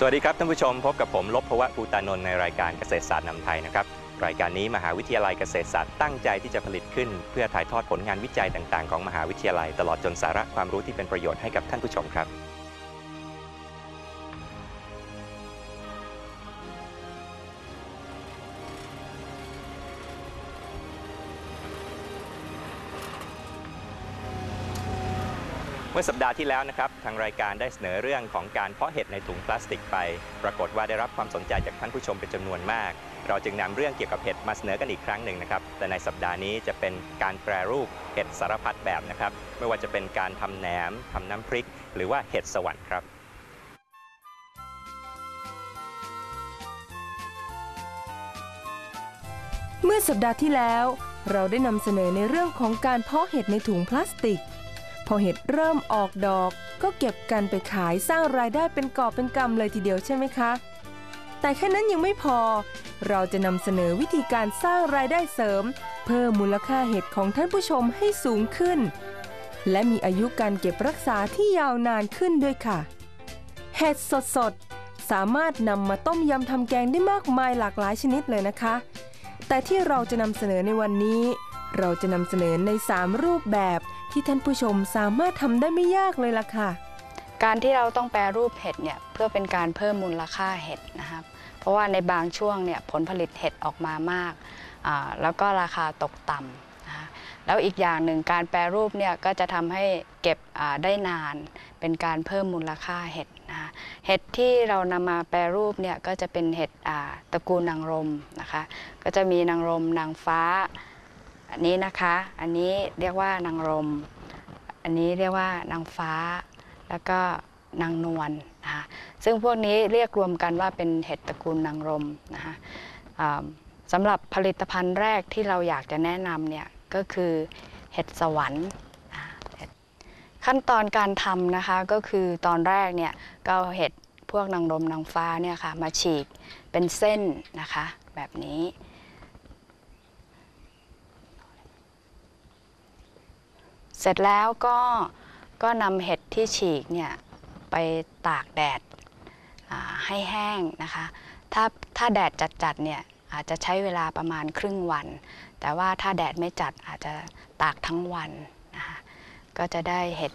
สวัสดีครับท่านผู้ชมพบกับผมลบพวะภูตานนท์ในรายการเกษตรศาสตร์นำไทยนะครับรายการนี้มหาวิทยาลัยเกษตรศาสตร์ตั้งใจที่จะผลิตขึ้น เพื่อถ่ายทอดผลงานวิจัยต่าง ๆ ของมหาวิทยาลัย ตลอดจนสาระความรู้ที่เป็นประโยชน์ให้กับท่านผู้ชมครับ มื่อสัปดาห์ที่แล้วนะครับทางรายการได้เสนอเรื่องของการเพาะเห็ดในถุงพลาสติกไป ปรากฏว่าได้รับความสนใจจากท่านผู้ชมเป็นจำนวนมาก เราจึงนำเรื่องเกี่ยวกับเห็ดมาเสนอกันอีกครั้งหนึ่งนะครับ แต่ในสัปดาห์นี้จะเป็นการแปรรูปเห็ดสารพัดแบบนะครับ ไม่ว่าจะเป็นการทำแหนมทำน้ำพริก หรือว่าเห็ดสวรรค์ครับเมื่อสัปดาห์ที่แล้ว เราได้นำเสนอในเรื่องของการเพาะเห็ดในถุงพลาสติก พอเห็ดเริ่มออกดอก ก็เก็บกันไปขายสร้างรายได้เป็นกอบเป็นกำเลยทีเดียวใช่ไหมคะ แต่แค่นั้นยังไม่พอ เราจะนำเสนอวิธีการสร้างรายได้เสริม เพิ่มมูลค่าเห็ดของท่านผู้ชมให้สูงขึ้น และมีอายุการเก็บรักษาที่ยาวนานขึ้นด้วยค่ะ เห็ดสดๆสามารถนำมาต้มยำทำแกงได้มากมายหลากหลายชนิดเลยนะคะ แต่ที่เราจะนำเสนอในวันนี้ เราจะนำเสนอใน 3 รูปแบบ ที่ท่านผู้ชมสามารถทำได้ไม่ยากเลยล่ะค่ะ การที่เราต้องแปรรูปเห็ดเนี่ยเพื่อเป็นการเพิ่มมูลค่าเห็ดนะครับ เพราะว่าในบางช่วงเนี่ยผลผลิตเห็ดออกมามากแล้วก็ราคาตกต่ำนะคะแล้วอีกอย่างหนึ่งการแปรรูปเนี่ยก็จะทำให้เก็บได้นาน เป็นการเพิ่มมูลค่าเห็ดนะคะเห็ดที่เรานำมาแปรรูปเนี่ยก็จะเป็นเห็ดตระกูลนางรมนะคะ ก็จะมีนางรมนางฟ้า อันนี้นะคะ อันนี้เรียกว่านางรม อันนี้เรียกว่านางฟ้า แล้วก็นางนวลนะคะ ซึ่งพวกนี้เรียกรวมกันว่าเป็นเห็ดตระกูลนางรมนะคะสำหรับผลิตภัณฑ์แรกที่เราอยากจะแนะนำเนี่ยก็คือเห็ดสวรรค์ ขั้นตอนการทำนะคะก็คือตอนแรกเนี่ยก็เอาเห็ดพวกนางรมนางฟ้าเนี่ยค่ะมาฉีกเป็นเส้นนะคะแบบนี้ เสร็จแล้วก็ก็นำเห็ดที่ฉีกเนี่ยไปตากแดดให้แห้งนะคะ ถ้าถ้าแดดจัดๆเนี่ยอาจจะใช้เวลาประมาณครึ่งวัน แต่ว่าถ้าแดดไม่จัดอาจจะตากทั้งวันนะคะก็จะได้เห็ด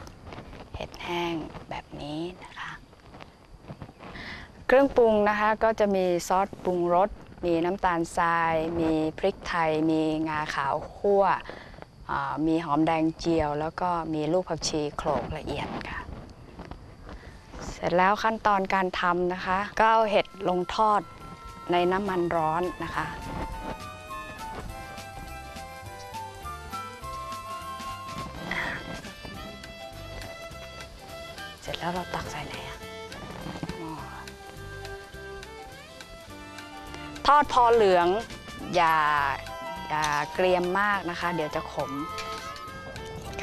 เห็ดแห้งแบบนี้นะคะ เครื่องปรุงนะคะก็จะมีซอสปรุงรส มีน้ำตาลทราย มีพริกไทย มีงาขาวคั่ว มีหอมแดงเจียว แล้วก็มีลูกผักชีโขลกละเอียดค่ะ เสร็จแล้วขั้นตอนการทำนะคะ ก็เอาเห็ดลงทอดในน้ำมันร้อนนะคะเสร็จแล้วเราตักใส่ไหนอะทอดพอเหลืองอย่า อย่าเกรียมมากนะคะ เดี๋ยวจะขม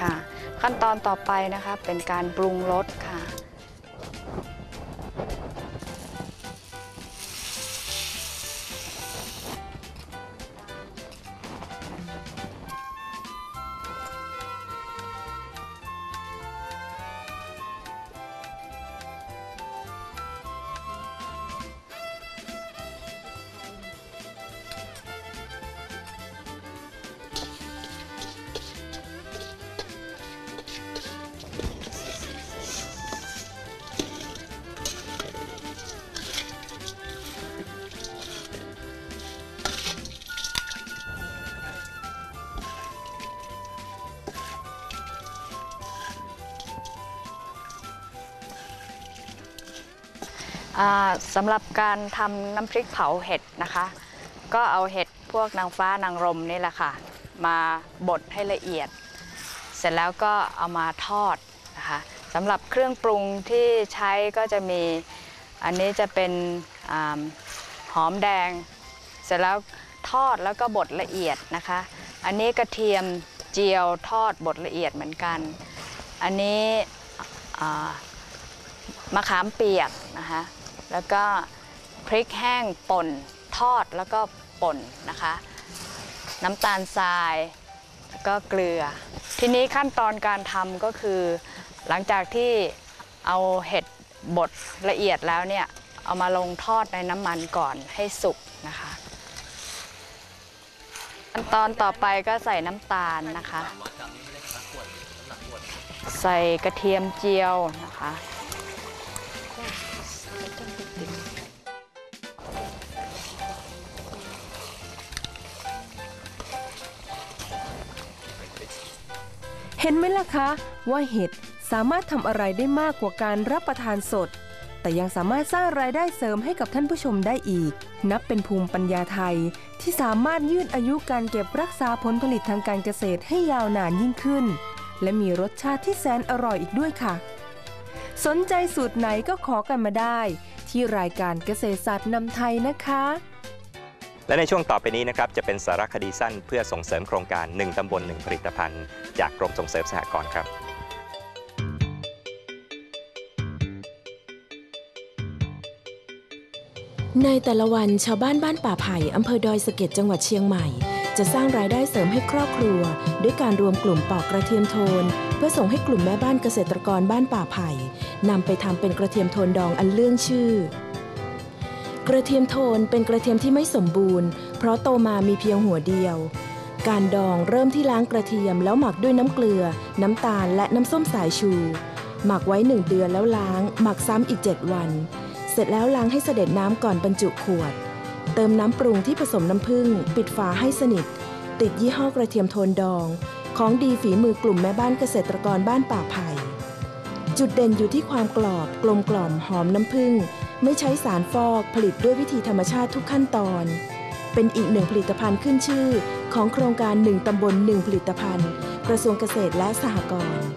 ค่ะ ขั้นตอนต่อไปนะคะเป็นการปรุงรสค่ะ สำหรับการทำน้ำพริกเผาเห็ดนะคะ ก็เอาเห็ดพวกนางฟ้านางรมนี่แหละค่ะ มาบดให้ละเอียด เสร็จแล้วก็เอามาทอดนะคะสำหรับเครื่องปรุงที่ใช้ก็จะมีอันนี้จะเป็นอหอมแดง เสร็จแล้วทอดแล้วก็บดละเอียดนะคะ อันนี้กระเทียมเจียวทอดบดละเอียดเหมือนกัน อันนี้มะขามเปียกนะคะ แล้วก็พริกแห้งป่นทอดแล้วก็ป่นนะคะ น้ำตาลทราย แล้วก็เกลือ ทีนี้ขั้นตอนการทำก็คือ หลังจากที่เอาเห็ดบดละเอียดแล้วเนี่ย เอามาลงทอดในน้ำมันก่อนให้สุกนะคะขั้นตอนต่อไปก็ใส่น้ำตาลนะคะ ใส่กระเทียมเจียวนะคะ เห็นไหมล่ะคะ ว่าเห็ดสามารถทำอะไรได้มากกว่าการรับประทานสด แต่ยังสามารถสร้างรายได้เสริมให้กับท่านผู้ชมได้อีก นับเป็นภูมิปัญญาไทย ที่สามารถยืดอายุการเก็บรักษาผลผลิตทางการเกษตรให้ยาวนานยิ่งขึ้น และมีรสชาติที่แสนอร่อยอีกด้วยค่ะ สนใจสูตรไหนก็ขอกันมาได้ ที่รายการเกษตรศาสตร์นำไทยนะคะ และในช่วงต่อไปนี้นะครับจะเป็นสารคดีสั้นเพื่อส่งเสริมโครงการ 1 ตำบล 1 ผลิตภัณฑ์ จากกรมส่งเสริมสหกรณ์ครับ ในแต่ละวันชาวบ้านบ้านป่าไผ่อำเภอดอยสะเก็ดจังหวัดเชียงใหม่ จะสร้างรายได้เสริมให้ครอบครัว ด้วยการรวมกลุ่มปอกกระเทียมโทน เพื่อส่งให้กลุ่มแม่บ้านเกษตรกรบ้านป่าไผ่นำไปทำเป็นกระเทียมโทนดองอันเลื่องชื่อ กระเทียมโทนเป็นกระเทียมที่ไม่สมบูรณ์ เพราะโตมามีเพียงหัวเดียว การดองเริ่มที่ล้างกระเทียมแล้วหมักด้วยน้ำเกลือ น้ำตาลและน้ำส้มสายชู หมักไว้หนึ่งเดือนแล้วล้าง หมักซ้ำอีก 7 วัน เสร็จแล้วล้างให้เสด็จน้ำก่อนบรรจุขวด เติมน้ำปรุงที่ผสมน้ำผึ้งปิดฝาให้สนิท ติดยี่ห้อกระเทียมโทนดอง ของดีฝีมือกลุ่มแม่บ้านเกษตรกรบ้านป่าไผ่จุดเด่นอยู่ที่ความกรอบกลมกล่อมหอมน้ำผึ้ง ไม่ใช้สารฟอกผลิตด้วยวิธีธรรมชาติทุกขั้นตอน เป็นอีกหนึ่งผลิตภัณฑ์ขึ้นชื่อ ของโครงการหนึ่งตำบลหนึ่งผลิตภัณฑ์ กระทรวงเกษตรและสหกรณ์